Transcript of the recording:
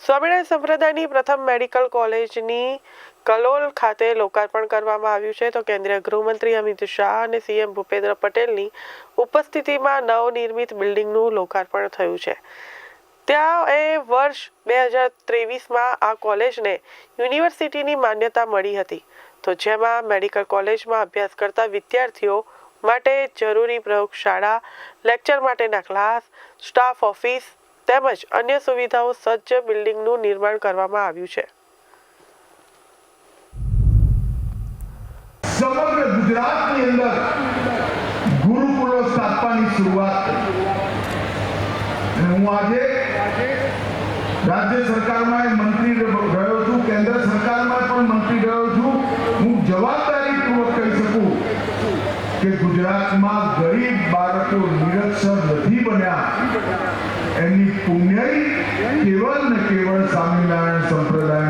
સ્વામિનારાયણ સંપ્રદાયની પ્રથમ મેડિકલ કોલેજની કલોલ ખાતે લોકાર્પણ કરવામાં આવ્યું છે. તો કેન્દ્રીય ગૃહમંત્રી અમિત શાહ અને સીએમ ભૂપેન્દ્ર પટેલની ઉપસ્થિતિમાં નવનિર્મિત બિલ્ડિંગનું લોકાર્પણ થયું છે. ત્યાં એ વર્ષ બે હજાર ત્રેવીસમાં આ કોલેજને યુનિવર્સિટીની માન્યતા મળી હતી. તો જેમાં મેડિકલ કોલેજમાં અભ્યાસ કરતા વિદ્યાર્થીઓ માટે જરૂરી પ્રયોગશાળા, લેક્ચર માટેના ક્લાસ, સ્ટાફ ઓફિસ તેમજ અન્ય સુવિધાઓ સજ્જ બિલ્ડિંગનું નિર્માણ કરવામાં આવ્યું છે. સમગ્ર ગુજરાતની અંદર ગુરુકુળો સ્થાપવાની શરૂઆત કરી હું આજે રાજ્ય સરકારમાં મંત્રી રહ્યો છું, કેન્દ્ર સરકારમાં પણ મંત્રી રહ્યો છું. હું જવાબદારીપૂર્વક કહી શકું કે ગુજરાતમાં ગરીબ બાળકો નિરક્ષર નથી બન્યા. એની પુણ્યય કેવળ ને કેવળ સ્વામિનારાયણ સંપ્રદાયના ગુરુકુલો